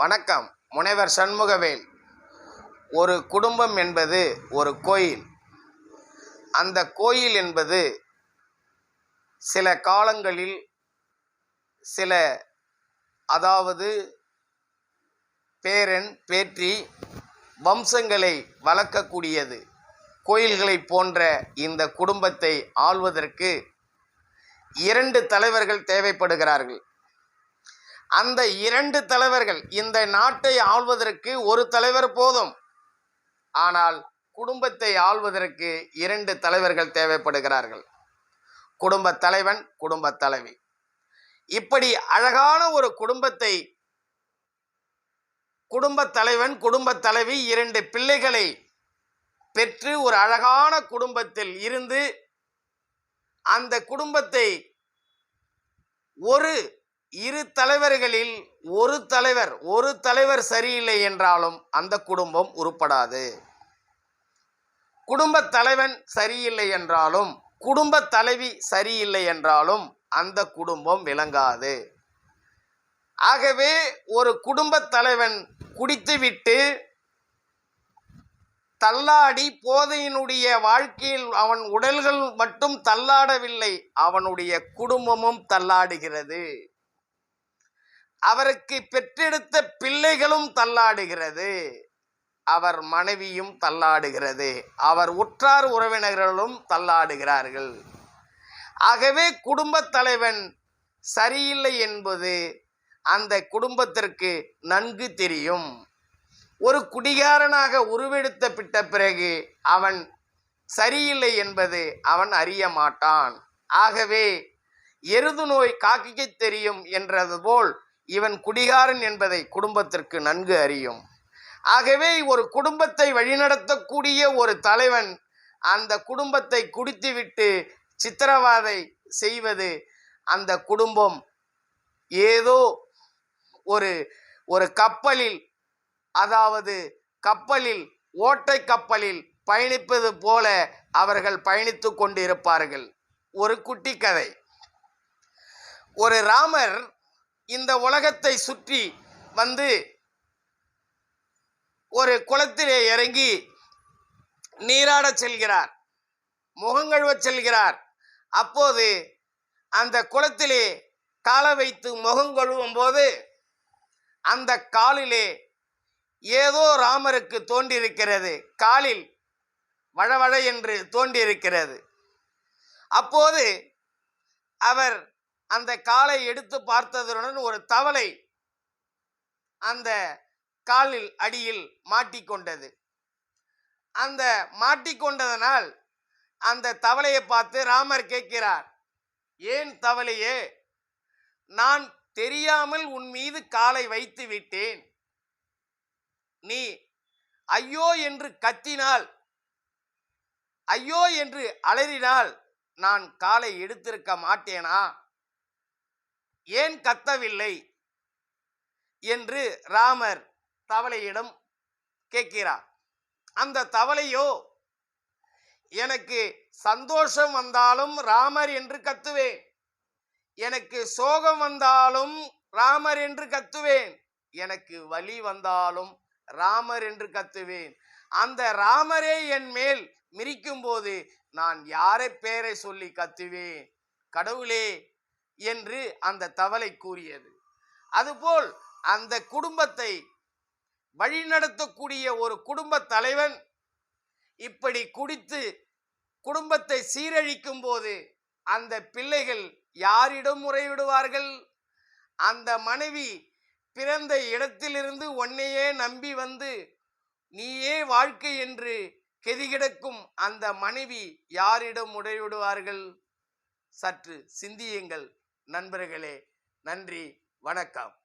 வணக்கம். முனைவர் சண்முகவேல். ஒரு குடும்பம் என்பது ஒரு கோயில். அந்த கோயில் என்பது சில காலங்களில் சில அதாவது பேரன் பேற்றி வம்சங்களை வளர்க்கக்கூடியது. கோயில்களைப் போன்ற இந்த குடும்பத்தை ஆள்வதற்கு இரண்டு தலைவர்கள் தேவைப்படுகிறார்கள். அந்த இரண்டு தலைவர்கள் இந்த நாட்டை ஆள்வதற்கு ஒரு தலைவர் போதும். ஆனால் குடும்பத்தை ஆள்வதற்கு இரண்டு தலைவர்கள் தேவைப்படுகிறார்கள். குடும்ப தலைவன் குடும்ப தலைவி. இப்படி அழகான ஒரு குடும்பத்தை குடும்ப தலைவன் குடும்ப தலைவி இரண்டு பிள்ளைகளை பெற்று ஒரு அழகான குடும்பத்தில் இருந்து அந்த குடும்பத்தை ஒரு இரு தலைவர்களில் ஒரு தலைவர் ஒரு தலைவர் சரியில்லை என்றாலும் அந்த குடும்பம் உருப்படாது. குடும்ப தலைவன் சரியில்லை என்றாலும் குடும்ப தலைவி சரியில்லை என்றாலும் அந்த குடும்பம் விளங்காது. ஆகவே ஒரு குடும்ப தலைவன் குடித்துவிட்டு தள்ளாடி போதையினுடைய வாழ்க்கையில் அவன் உடல்கள் மட்டும் தள்ளாடவில்லை அவனுடைய குடும்பமும் தள்ளாடுகிறது. அவருக்கு பெற்றெடுத்த பிள்ளைகளும் தள்ளாடுகிறது. அவர் மனைவியும் தள்ளாடுகிறது. அவர் உற்றார் உறவினர்களும் தள்ளாடுகிறார்கள். ஆகவே குடும்பத் தலைவன் சரியில்லை என்பது அந்த குடும்பத்திற்கு நன்கு தெரியும். ஒரு குடிகாரனாக உருவெடுத்த பிட்ட பிறகு அவன் சரியில்லை என்பது அவன் அறிய மாட்டான். ஆகவே எருது நோய் காக்கிக்கு தெரியும் என்றது போல் இவன் குடிகாரன் என்பதை குடும்பத்திற்கு நன்கு அறியும். ஆகவே ஒரு குடும்பத்தை வழிநடத்தக்கூடிய ஒரு தலைவன் அந்த குடும்பத்தை குடித்துவிட்டு சித்திரவாதை செய்வது அந்த குடும்பம் ஏதோ ஒரு ஒரு கப்பலில் அதாவது கப்பலில் ஓட்டை கப்பலில் பயணிப்பது போல அவர்கள் பயணித்து கொண்டிருப்பார்கள். ஒரு குட்டி கதை. ஒரு ராமர் இந்த உலகத்தை சுற்றி வந்து ஒரு குளத்திலே இறங்கி நீராடச் செல்கிறார் முகங்கழுவச் செல்கிறார். அப்போது அந்த குளத்திலே காலை வைத்து முகங்கழுவும் போது அந்த காலிலே ஏதோ ராமருக்கு தோன்றியிருக்கிறது. காலில் வழவழ என்று தோன்றியிருக்கிறது. அப்போது அவர் அந்த காலை எடுத்து பார்த்ததுடன் ஒரு தவளை அந்த காலில் அடியில் மாட்டிக்கொண்டது. அந்த மாட்டிக்கொண்டதனால் அந்த தவளையை பார்த்து ராமர் கேட்கிறார் ஏன் தவளையே? நான் தெரியாமல் உன் மீது காலை வைத்து விட்டேன். நீ ஐயோ என்று கத்தினால் ஐயோ என்று அலறினால் நான் காலை எடுத்திருக்க மாட்டேனா? ஏன் கத்தவில்லை? என்று ராமர் தவளையிடம் கேட்கிறார். அந்த தவளையோ எனக்கு சந்தோஷம் வந்தாலும் ராமர் என்று கத்துவேன். எனக்கு சோகம் வந்தாலும் ராமர் என்று கத்துவேன். எனக்கு வலி வந்தாலும் ராமர் என்று கத்துவேன். அந்த ராமரே என் மேல் மிரிக்கும் போது நான் யாரை பேரை சொல்லி கத்துவேன்? கடவுளே என்று அந்த தவளை கூறியது. அதுபோல் அந்த குடும்பத்தை வழிநடத்தக்கூடிய ஒரு குடும்ப தலைவன் இப்படி குடித்து குடும்பத்தை சீரழிக்கும் போது அந்த பிள்ளைகள் யாரிடம் முறையிடுவார்கள்? அந்த மனைவி பிறந்த இடத்திலிருந்து உன்னையே நம்பி வந்து நீயே வாழ்க்கை என்று கெதிகிடக்கும் அந்த மனைவி யாரிடம் முறையிடுவார்கள்? சற்று சிந்தியுங்கள். நண்பர்களே நன்றி வணக்கம்.